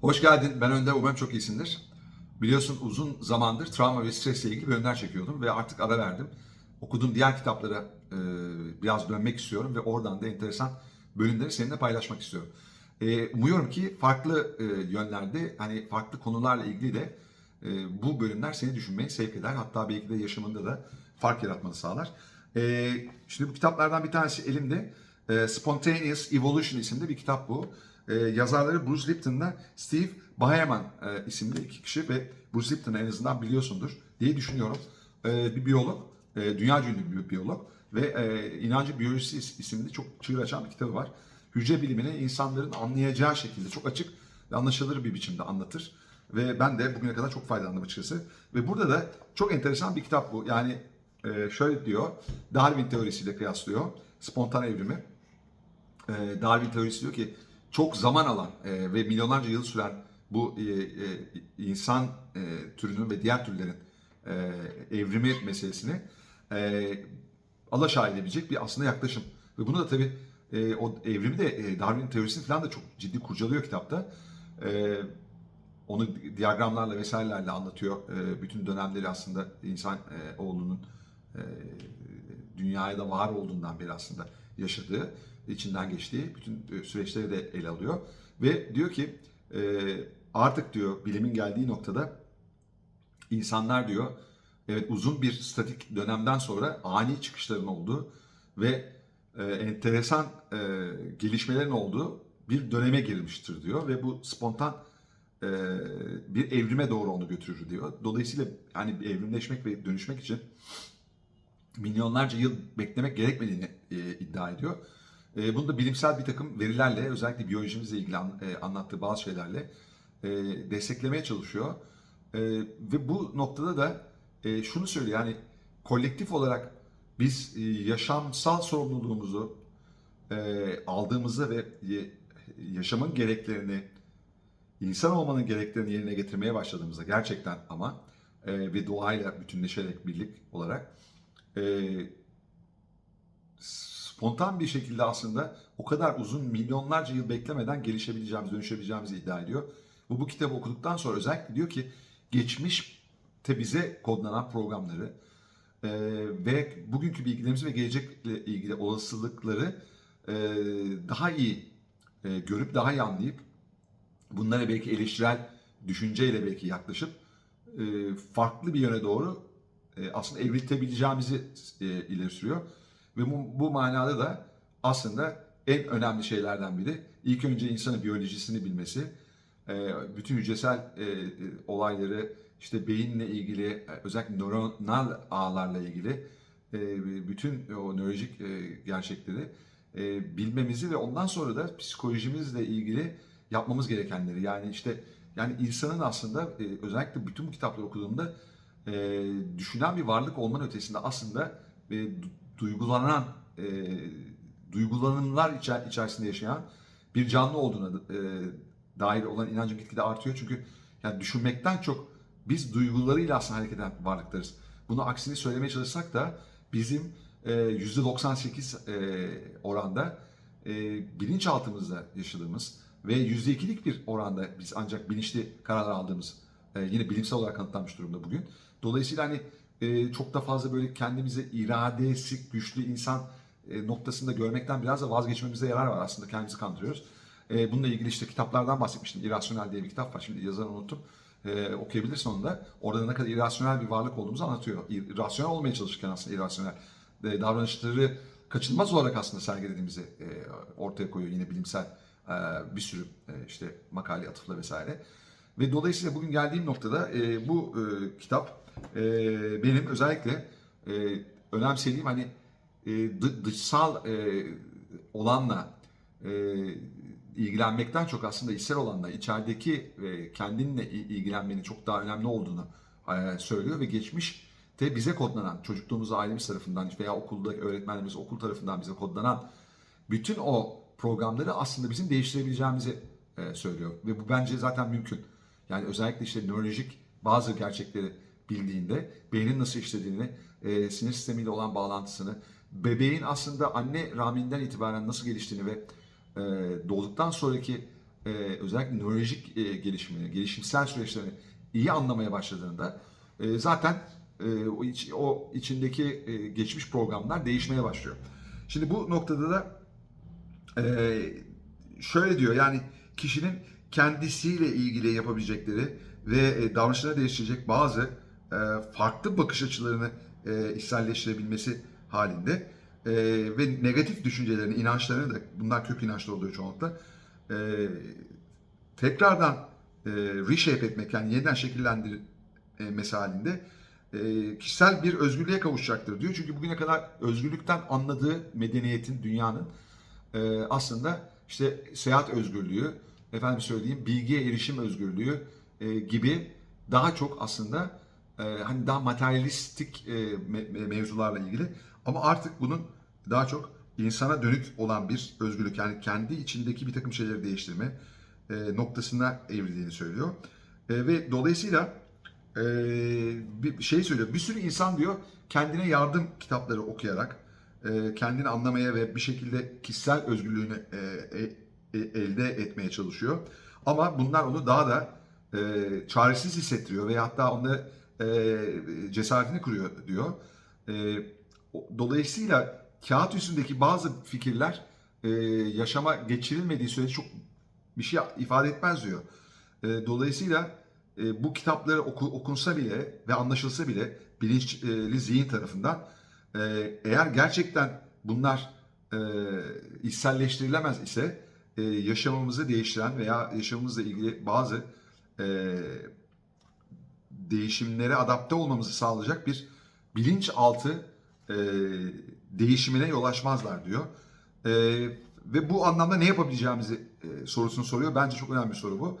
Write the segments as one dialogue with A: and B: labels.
A: Hoş geldin. Ben Önder. Umarım çok iyisindir. Biliyorsun uzun zamandır travma ve stresle ilgili bölümler çekiyordum ve artık ara verdim. Okuduğum diğer kitaplara e, biraz dönmek istiyorum ve oradan da enteresan bölümleri seninle paylaşmak istiyorum. E, umuyorum ki farklı e, yönlerde, hani farklı konularla ilgili de e, bu bölümler seni düşünmeye sevk eder. Hatta belki de yaşamında da fark yaratmanı sağlar. E, şimdi bu kitaplardan bir tanesi elimde. E, Spontaneous Evolution isimli bir kitap bu. E, yazarları Bruce Lipton'la Steve Baheman e, isimli iki kişi ve Bruce Lipton'ı en azından biliyorsundur diye düşünüyorum. E, bir biyolog, e, dünya ünlü bir biyolog ve e, İnancı Biyolojisi is- isimli çok çığır açan bir kitabı var. Hücre bilimini insanların anlayacağı şekilde çok açık ve anlaşılır bir biçimde anlatır. Ve ben de bugüne kadar çok faydalandım açıkçası. Ve burada da çok enteresan bir kitap bu. Yani e, şöyle diyor, Darwin teorisiyle kıyaslıyor spontan evrimi. E, Darwin teorisi diyor ki çok zaman alan e, ve milyonlarca yıl süren bu e, e, insan e, türünün ve diğer türlerin e, evrimi meselesini e, alaşağı edebilecek bir aslında yaklaşım. Ve bunu da tabii e, o evrimi de e, Darwin teorisini falan da çok ciddi kurcalıyor kitapta. E, onu diyagramlarla vesairelerle anlatıyor. E, bütün dönemleri aslında insan e, oğlunun e, dünyaya da var olduğundan beri aslında yaşadığı, içinden geçtiği bütün e, süreçleri de ele alıyor. Ve diyor ki e, artık diyor bilimin geldiği noktada insanlar diyor evet uzun bir statik dönemden sonra ani çıkışların olduğu ve e, enteresan gelişmelerin olduğu bir döneme girmiştir diyor ve bu spontan bir evrime doğru onu götürür diyor. Dolayısıyla yani evrimleşmek ve dönüşmek için milyonlarca yıl beklemek gerekmediğini iddia ediyor. E, bunu da bilimsel bir takım verilerle özellikle biyolojimizle ilgili an- e, anlattığı bazı şeylerle e, desteklemeye çalışıyor. E, ve bu noktada da e, şunu söylüyor yani kolektif olarak biz e, yaşamsal sorumluluğumuzu e, aldığımızda ve ye- yaşamın gereklerini insan olmanın gereklerini yerine getirmeye başladığımızda gerçekten ama e, ve doğayla bütünleşerek birlik olarak e, spontan bir şekilde aslında o kadar uzun milyonlarca yıl beklemeden gelişebileceğimiz, dönüşebileceğimizi iddia ediyor. Bu bu kitabı okuduktan sonra özellikle diyor ki geçmişte bize kodlanan programları e, ve bugünkü bilgilerimizi ve gelecekle ilgili olasılıkları e, daha iyi e, görüp daha iyi anlayıp bunlara belki eleştirel düşünceyle belki yaklaşıp e, farklı bir yöne doğru e, aslında evriltebileceğimizi e, ileri sürüyor. Ve bu, bu manada da aslında en önemli şeylerden biri. İlk önce insanın biyolojisini bilmesi, e, bütün hücresel e, olayları işte beyinle ilgili özellikle nöronal ağlarla ilgili e, bütün o nörolojik gerçekleri bilmemizi ve ondan sonra da psikolojimizle ilgili yapmamız gerekenleri. Yani işte yani insanın aslında özellikle bütün bu kitapları okuduğumda düşünen bir varlık olmanın ötesinde aslında duygulanan e, duygulanımlar içer- içerisinde yaşayan bir canlı olduğuna e, dair olan inancım gitgide artıyor çünkü yani düşünmekten çok biz duygularıyla aslında hareket eden varlıklarız. Bunu aksini söylemeye çalışsak da bizim e, %98 e, oranda e, bilinçaltımızda yaşadığımız ve %2'lik bir oranda biz ancak bilinçli kararlar aldığımız e, yine bilimsel olarak kanıtlanmış durumda bugün. Dolayısıyla hani e, çok da fazla böyle kendimizi iradesi güçlü insan e, noktasında görmekten biraz da vazgeçmemize yarar var aslında kendimizi kandırıyoruz. E, bununla ilgili işte kitaplardan bahsetmiştim. İrasyonel diye bir kitap var. Şimdi yazarını unuttum. E, okuyabilirsin onu da. Orada ne kadar irrasyonel bir varlık olduğumuzu anlatıyor. İrrasyonel olmaya çalışırken aslında irrasyonel e, davranışları kaçınılmaz olarak aslında sergilediğimizi e, ortaya koyuyor yine bilimsel e, bir sürü e, işte makale atıfla vesaire. Ve dolayısıyla bugün geldiğim noktada e, bu e, kitap e, benim özellikle e, önemsediğim hani e, dı- dışsal e, olanla e, ilgilenmekten çok aslında içsel olanla içerideki ve kendinle il- ilgilenmenin çok daha önemli olduğunu e, söylüyor ve geçmişte bize kodlanan çocukluğumuzda ailemiz tarafından veya okuldaki öğretmenlerimiz okul tarafından bize kodlanan bütün o programları aslında bizim değiştirebileceğimizi e, söylüyor ve bu bence zaten mümkün. Yani özellikle işte nörolojik bazı gerçekleri bildiğinde beynin nasıl işlediğini, e, sinir sistemiyle olan bağlantısını, bebeğin aslında anne rahminden itibaren nasıl geliştiğini ve e, doğduktan sonraki e, özellikle nörolojik e, gelişimini, gelişimsel süreçlerini iyi anlamaya başladığında e, zaten e, o, iç- o içindeki e, geçmiş programlar değişmeye başlıyor. Şimdi bu noktada da e, şöyle diyor yani kişinin kendisiyle ilgili yapabilecekleri ve e, davranışlarını değiştirecek bazı farklı bakış açılarını e, içselleştirebilmesi halinde e, ve negatif düşüncelerini, inançlarını da bunlar kök inançlar oluyor çoğunlukla e, tekrardan e, reshape etmek yani yeniden şekillendirmesi halinde e, kişisel bir özgürlüğe kavuşacaktır diyor. Çünkü bugüne kadar özgürlükten anladığı medeniyetin, dünyanın e, aslında işte seyahat özgürlüğü, efendim söyleyeyim bilgiye erişim özgürlüğü e, gibi daha çok aslında e, hani daha materyalistik e, me- me- mevzularla ilgili ama artık bunun daha çok insana dönük olan bir özgürlük yani kendi içindeki bir takım şeyleri değiştirme e, noktasına evrildiğini söylüyor. E, ve dolayısıyla e, bir şey söylüyor. Bir sürü insan diyor kendine yardım kitapları okuyarak e, kendini anlamaya ve bir şekilde kişisel özgürlüğünü e, e, e, elde etmeye çalışıyor. Ama bunlar onu daha da e, çaresiz hissettiriyor ve hatta onu e, cesaretini kırıyor diyor. E, dolayısıyla kağıt üstündeki bazı fikirler e, yaşama geçirilmediği sürece çok bir şey ifade etmez diyor. E, dolayısıyla e, bu kitapları oku- okunsa bile ve anlaşılsa bile bilinçli zihin tarafından e, eğer gerçekten bunlar e, içselleştirilemez ise e, yaşamımızı değiştiren veya yaşamımızla ilgili bazı e, değişimlere adapte olmamızı sağlayacak bir bilinçaltı e, değişimine yol açmazlar diyor. E, ve bu anlamda ne yapabileceğimizi e, sorusunu soruyor. Bence çok önemli bir soru bu.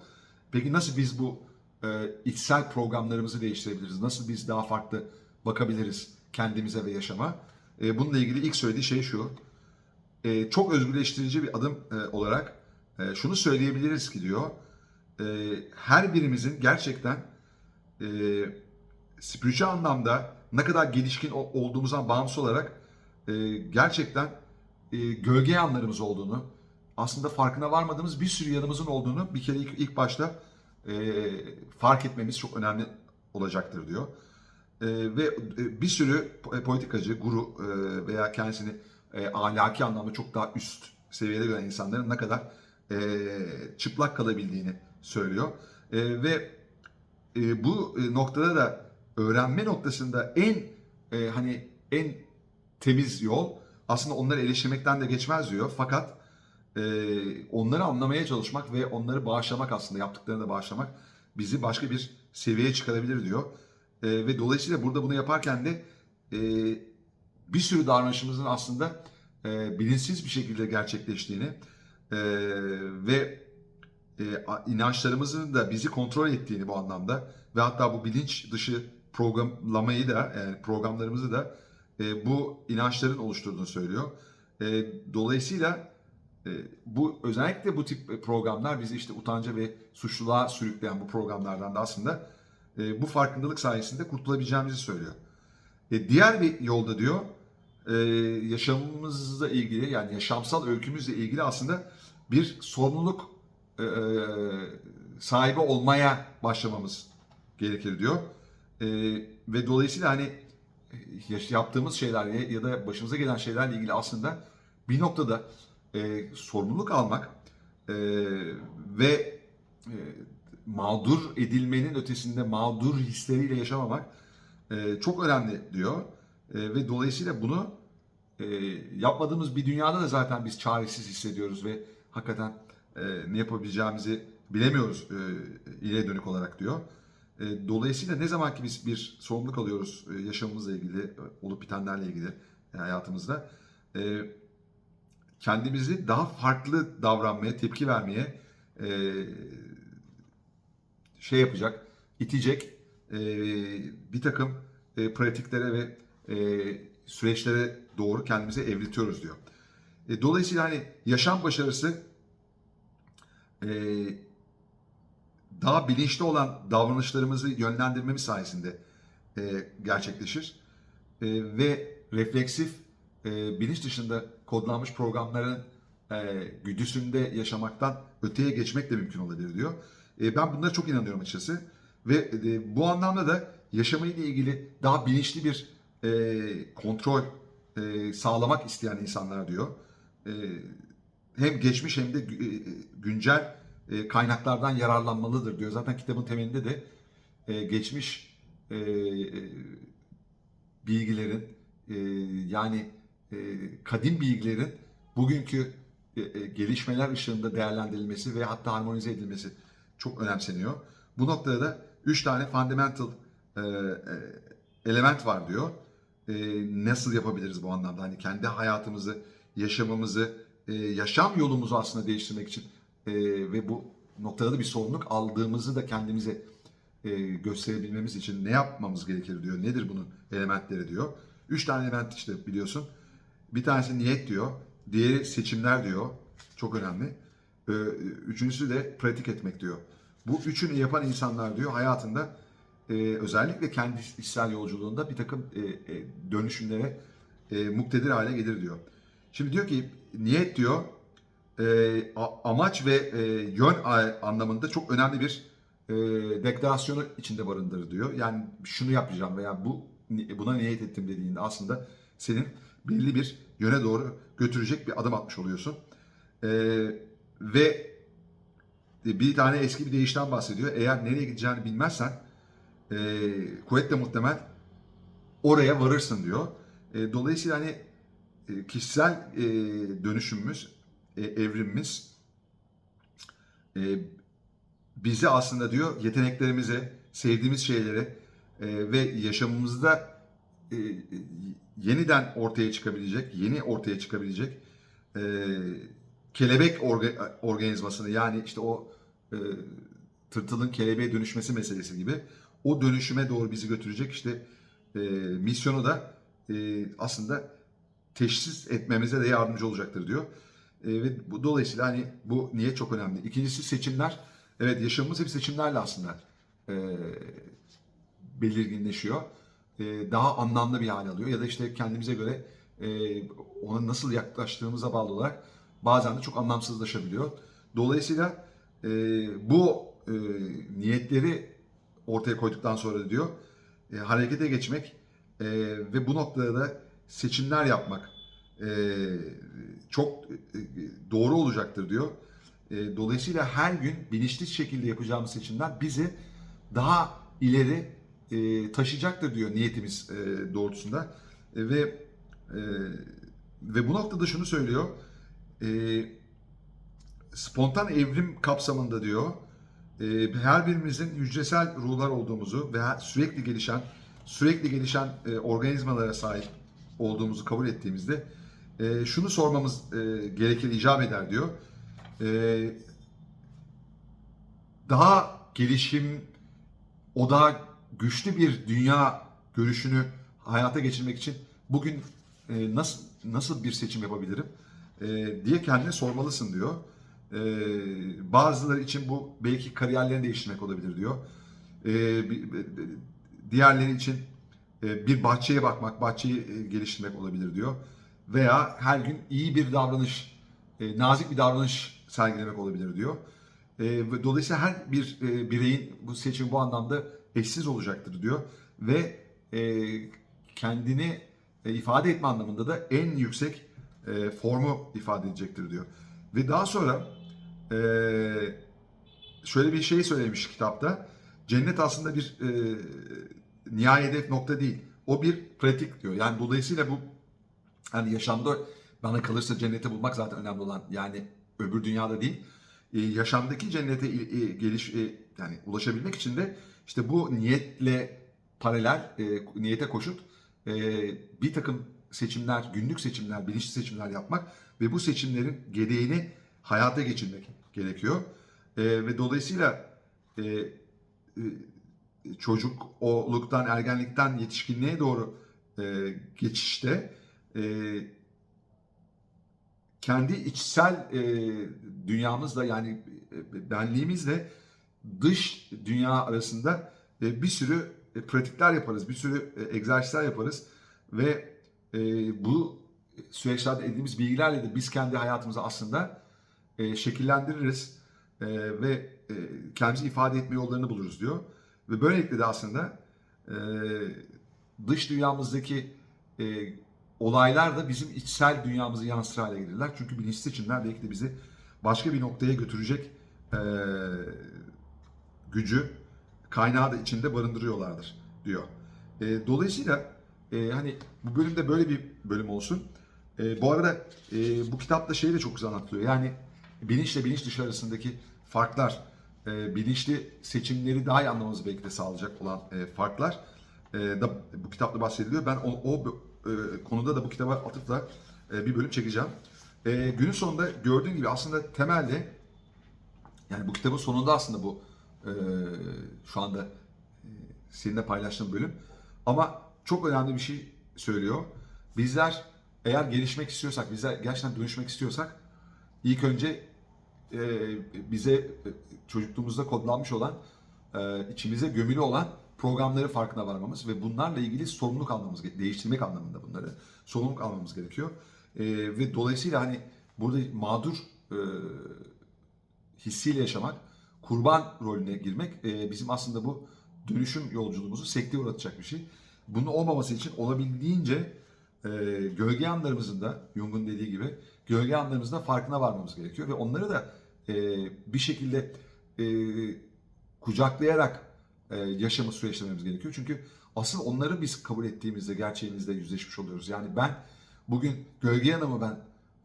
A: Peki nasıl biz bu e, içsel programlarımızı değiştirebiliriz? Nasıl biz daha farklı bakabiliriz kendimize ve yaşama? E, bununla ilgili ilk söylediği şey şu. E, çok özgürleştirici bir adım e, olarak e, şunu söyleyebiliriz ki diyor. e, her birimizin gerçekten e, spiritüel anlamda ne kadar gelişkin olduğumuzdan bağımsız olarak e, gerçekten e, gölge yanlarımız olduğunu, aslında farkına varmadığımız bir sürü yanımızın olduğunu bir kere ilk, ilk başta e, fark etmemiz çok önemli olacaktır diyor. E, ve e, bir sürü po- politikacı, guru e, veya kendisini e, ahlaki anlamda çok daha üst seviyede gören insanların ne kadar e, çıplak kalabildiğini söylüyor. E, ve e, bu noktada da öğrenme noktasında en e, hani en temiz yol aslında onları eleştirmekten de geçmez diyor. Fakat e, onları anlamaya çalışmak ve onları bağışlamak aslında yaptıklarını da bağışlamak bizi başka bir seviyeye çıkarabilir diyor. E, ve dolayısıyla burada bunu yaparken de e, bir sürü davranışımızın aslında e, bilinçsiz bir şekilde gerçekleştiğini e, ve e, inançlarımızın da bizi kontrol ettiğini bu anlamda ve hatta bu bilinç dışı programlamayı da yani programlarımızı da e, bu inançların oluşturduğunu söylüyor. E, dolayısıyla e, bu özellikle bu tip programlar bizi işte utanca ve suçluluğa sürükleyen bu programlardan da aslında e, bu farkındalık sayesinde kurtulabileceğimizi söylüyor. E, diğer bir yolda diyor e, yaşamımızla ilgili yani yaşamsal öykümüzle ilgili aslında bir sorumluluk e, sahibi olmaya başlamamız gerekir diyor. E, ve dolayısıyla hani yaş- yaptığımız şeyler ya, da başımıza gelen şeylerle ilgili aslında bir noktada e, sorumluluk almak e, ve e, mağdur edilmenin ötesinde mağdur hisleriyle yaşamamak e, çok önemli diyor. E, ve dolayısıyla bunu e, yapmadığımız bir dünyada da zaten biz çaresiz hissediyoruz ve hakikaten e, ne yapabileceğimizi bilemiyoruz e, ileriye dönük olarak diyor. E, dolayısıyla ne zaman ki biz bir sorumluluk alıyoruz e, yaşamımızla ilgili, e, olup bitenlerle ilgili e, hayatımızda, e, kendimizi daha farklı davranmaya, tepki vermeye e, şey yapacak, itecek e, bir takım e, pratiklere ve e, süreçlere doğru kendimizi evriltiyoruz diyor. E, dolayısıyla hani yaşam başarısı e, daha bilinçli olan davranışlarımızı yönlendirmemiz sayesinde e, gerçekleşir. E, ve refleksif e, bilinç dışında kodlanmış programların e, güdüsünde yaşamaktan öteye geçmek de mümkün olabilir diyor. E, ben bunlara çok inanıyorum açıkçası. Ve e, bu anlamda da yaşamayla ilgili daha bilinçli bir e, kontrol e, sağlamak isteyen insanlar diyor. E, hem geçmiş hem de e, güncel e, kaynaklardan yararlanmalıdır diyor. Zaten kitabın temelinde de e, geçmiş bilgilerin yani kadim bilgilerin bugünkü gelişmeler ışığında değerlendirilmesi ve hatta harmonize edilmesi çok önemseniyor. Bu noktada da üç tane fundamental element var diyor. Nasıl yapabiliriz bu anlamda? Hani kendi hayatımızı, yaşamımızı, e, yaşam yolumuzu aslında değiştirmek için e, ve bu noktada da bir sorumluluk aldığımızı da kendimize e, gösterebilmemiz için ne yapmamız gerekir diyor. Nedir bunun elementleri diyor. Üç tane element işte biliyorsun. Bir tanesi niyet diyor. Diğeri seçimler diyor. Çok önemli. Ee, Üçüncüsü de pratik etmek diyor. Bu üçünü yapan insanlar diyor hayatında e, özellikle kendi içsel yolculuğunda bir takım e, e, dönüşümlere e, muktedir hale gelir diyor. Şimdi diyor ki niyet diyor e, amaç ve e, yön anlamında çok önemli bir e, deklarasyonu içinde barındırır diyor. Yani şunu yapacağım veya bu buna niyet ettim dediğinde aslında senin belli bir yöne doğru götürecek bir adım atmış oluyorsun. E, ve bir tane eski bir deyişten bahsediyor. Eğer nereye gideceğini bilmezsen e, kuvvetle muhtemel oraya varırsın diyor. E, dolayısıyla hani kişisel e, dönüşümümüz, e, evrimimiz e, bizi aslında diyor yeteneklerimize, sevdiğimiz şeylere e, ve yaşamımızda e, yeniden ortaya çıkabilecek, yeni ortaya çıkabilecek e, kelebek orga- organizmasını yani işte o e, tırtılın kelebeğe dönüşmesi meselesi gibi o dönüşüme doğru bizi götürecek işte e, misyonu da e, aslında teşhis etmemize de yardımcı olacaktır diyor. E, ve bu dolayısıyla hani bu niye çok önemli. İkincisi seçimler. Evet yaşamımız hep seçimlerle aslında e, belirginleşiyor. E, daha anlamlı bir hale alıyor ya da işte kendimize göre e, ona nasıl yaklaştığımıza bağlı olarak bazen de çok anlamsızlaşabiliyor. Dolayısıyla e, bu e, niyetleri ortaya koyduktan sonra diyor e, harekete geçmek e, ve bu noktada da seçimler yapmak e, çok e, doğru olacaktır diyor. E, dolayısıyla her gün bilinçli şekilde yapacağımız seçimler bizi daha ileri e, taşıyacaktır diyor niyetimiz e, doğrultusunda E, ve e, ve bu noktada şunu söylüyor e, spontan evrim kapsamında diyor e, her birimizin hücresel ruhlar olduğumuzu ve sürekli gelişen sürekli gelişen e, organizmalara sahip olduğumuzu kabul ettiğimizde e, şunu sormamız e, gerekir icap eder diyor. E, daha gelişim o daha güçlü bir dünya görüşünü hayata geçirmek için bugün e, nasıl nasıl bir seçim yapabilirim e, diye kendine sormalısın diyor. E, bazıları için bu belki kariyerlerini değiştirmek olabilir diyor. E, diğerleri için bir bahçeye bakmak, bahçeyi e, geliştirmek olabilir diyor. Veya her gün iyi bir davranış, e, nazik bir davranış sergilemek olabilir diyor. E, dolayısıyla her bir e, bireyin bu seçimi bu anlamda eşsiz olacaktır diyor. Ve e, kendini e, ifade etme anlamında da en yüksek e, formu ifade edecektir diyor. Ve daha sonra e, şöyle bir şey söylemiş kitapta. Cennet aslında bir e, nihai hedef nokta değil. O bir pratik diyor. Yani dolayısıyla bu hani yaşamda bana kalırsa cenneti bulmak zaten önemli olan yani öbür dünyada değil. E, yaşamdaki cennete e, geliş e, yani ulaşabilmek için de işte bu niyetle paralel e, niyete koşup e, bir takım seçimler, günlük seçimler, bilinçli seçimler yapmak ve bu seçimlerin gereğini hayata geçirmek gerekiyor. E, ve dolayısıyla e, e, çocuk oluktan, ergenlikten yetişkinliğe doğru e, geçişte e, kendi içsel e, dünyamızla yani e, benliğimizle dış dünya arasında e, bir sürü e, pratikler yaparız, bir sürü e, egzersizler yaparız ve e, bu süreçlerde edindiğimiz bilgilerle de biz kendi hayatımızı aslında e, şekillendiririz e, ve e, kendimizi ifade etme yollarını buluruz diyor. Ve böylelikle de aslında e, dış dünyamızdaki e, olaylar da bizim içsel dünyamızı yansıtır hale gelirler. Çünkü bilinçli seçimler belki de bizi başka bir noktaya götürecek e, gücü, kaynağı da içinde barındırıyorlardır diyor. E, dolayısıyla e, hani bu bölümde böyle bir bölüm olsun. E, bu arada e, bu kitapta şey de çok güzel anlatılıyor. Yani bilinçle bilinç dışı arasındaki farklar, e, bilinçli seçimleri daha iyi anlamamızı belki de sağlayacak olan e, farklar e, da bu kitapta bahsediliyor. Ben o, o e, konuda da bu kitaba atıfla e, bir bölüm çekeceğim. E, günün sonunda gördüğün gibi aslında temelde yani bu kitabın sonunda aslında bu e, şu anda e, seninle paylaştığım bölüm. Ama çok önemli bir şey söylüyor. Bizler eğer gelişmek istiyorsak, bizler gerçekten dönüşmek istiyorsak ilk önce e, bize e, çocukluğumuzda kodlanmış olan, e, içimize gömülü olan programları farkına varmamız ve bunlarla ilgili sorumluluk almamız, değiştirmek anlamında bunları sorumluluk almamız gerekiyor. Ve dolayısıyla hani burada mağdur hissiyle yaşamak, kurban rolüne girmek bizim aslında bu dönüşüm yolculuğumuzu sekteye uğratacak bir şey. Bunun olmaması için olabildiğince e, gölge yanlarımızın da Jung'un dediği gibi gölge yanlarımızın da farkına varmamız gerekiyor ve onları da e, bir şekilde e, kucaklayarak e, yaşamı süreçlememiz gerekiyor. Çünkü asıl onları biz kabul ettiğimizde gerçeğimizde yüzleşmiş oluyoruz. Yani ben bugün gölge yanımı ben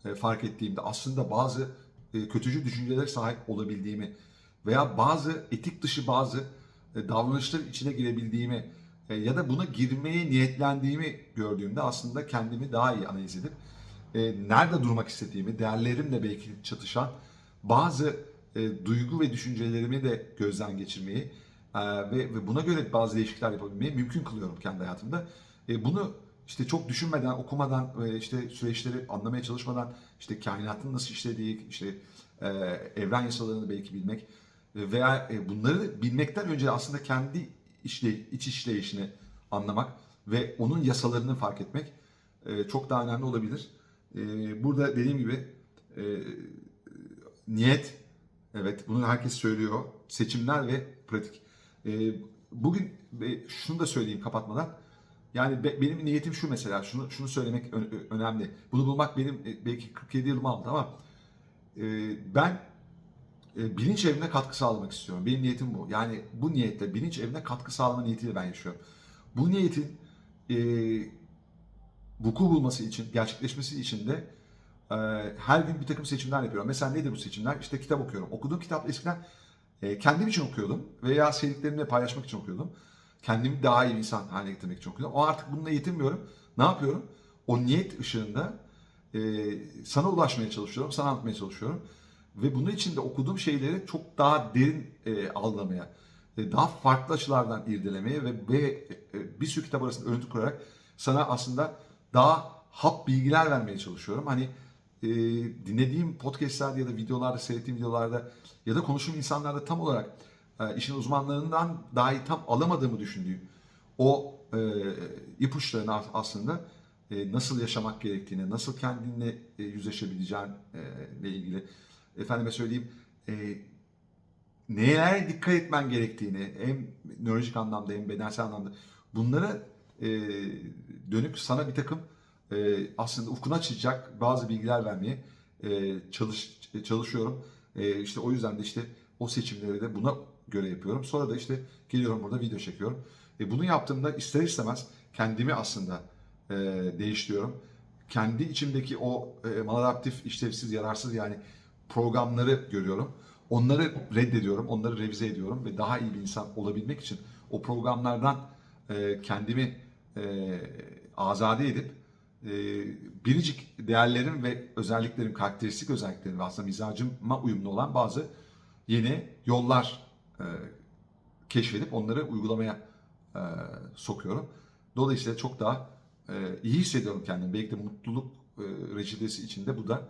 A: e, fark ettiğimde aslında bazı e, kötücü düşüncelere sahip olabildiğimi veya bazı etik dışı bazı e, davranışlar içine girebildiğimi e, ya da buna girmeye niyetlendiğimi gördüğümde aslında kendimi daha iyi analiz edip e, nerede durmak istediğimi, değerlerimle belki çatışan bazı e, duygu ve düşüncelerimi de gözden geçirmeyi e, ve, ve buna göre bazı değişiklikler yapabilmeyi mümkün kılıyorum kendi hayatımda. E, bunu işte çok düşünmeden, okumadan, e, işte süreçleri anlamaya çalışmadan, işte kainatın nasıl işlediği, işte e, evren yasalarını belki bilmek e, veya e, bunları bilmekten önce aslında kendi işle, iç işleyişini anlamak ve onun yasalarını fark etmek e, çok daha önemli olabilir. E, burada dediğim gibi e, niyet, evet bunu herkes söylüyor, seçimler ve pratik. E, bugün e, şunu da söyleyeyim kapatmadan. Yani be, benim niyetim şu mesela, şunu şunu söylemek ö- önemli. Bunu bulmak benim e, belki 47 yılımı aldı ama e, ben e, bilinç evine katkı sağlamak istiyorum. Benim niyetim bu. Yani bu niyetle, bilinç evine katkı sağlama niyetiyle ben yaşıyorum. Bu niyetin e, vuku bulması için, gerçekleşmesi için de e, her gün bir takım seçimler yapıyorum. Mesela nedir bu seçimler? İşte kitap okuyorum. Okuduğum kitap eskiden e, kendim için okuyordum veya sevdiklerimle paylaşmak için okuyordum. Kendimi daha iyi insan haline getirmek için okuyordum. Ama artık bununla yetinmiyorum. Ne yapıyorum? O niyet ışığında e, sana ulaşmaya çalışıyorum, sana anlatmaya çalışıyorum. Ve bunun için de okuduğum şeyleri çok daha derin e, algılamaya, daha farklı açılardan irdelemeye ve, bir sürü kitap arasında örüntü kurarak sana aslında daha hap bilgiler vermeye çalışıyorum. Hani e, dinlediğim podcastlerde ya da videolarda, seyrettiğim videolarda ya da konuştuğum insanlarda tam olarak e, işin uzmanlarından dahi tam alamadığımı düşündüğüm o e, ipuçlarını as- aslında e, nasıl yaşamak gerektiğine, nasıl kendinle e, yüzleşebileceğin e, ilgili efendime söyleyeyim e, nelere dikkat etmen gerektiğini hem nörolojik anlamda hem bedensel anlamda bunlara e, dönük sana bir takım e, aslında ufkuna açacak bazı bilgiler vermeye e, çalış çalışıyorum. E, işte o yüzden de işte o seçimleri de buna göre yapıyorum. Sonra da işte geliyorum burada video çekiyorum. E, bunu yaptığımda ister istemez kendimi aslında e, değiştiriyorum. Kendi içimdeki o e, maladaptif, işlevsiz, yararsız yani programları görüyorum. Onları reddediyorum, onları revize ediyorum ve daha iyi bir insan olabilmek için o programlardan e, kendimi e, azade edip e, biricik değerlerim ve özelliklerim, karakteristik özelliklerim ve aslında mizacıma uyumlu olan bazı yeni yollar e, keşfedip onları uygulamaya e, sokuyorum. Dolayısıyla çok daha e, iyi hissediyorum kendimi. Belki de mutluluk e, reçetesi içinde bu da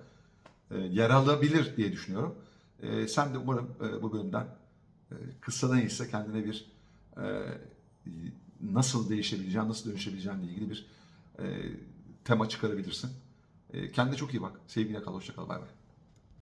A: e, yer alabilir diye düşünüyorum. E, sen de umarım e, bu bölümden e, kıssadan ise kendine bir e, nasıl değişebileceğin, nasıl dönüşebileceğinle ilgili bir e, tema çıkarabilirsin. E, kendine çok iyi bak. Sevgiyle kal. Hoşça kal. Bay bay.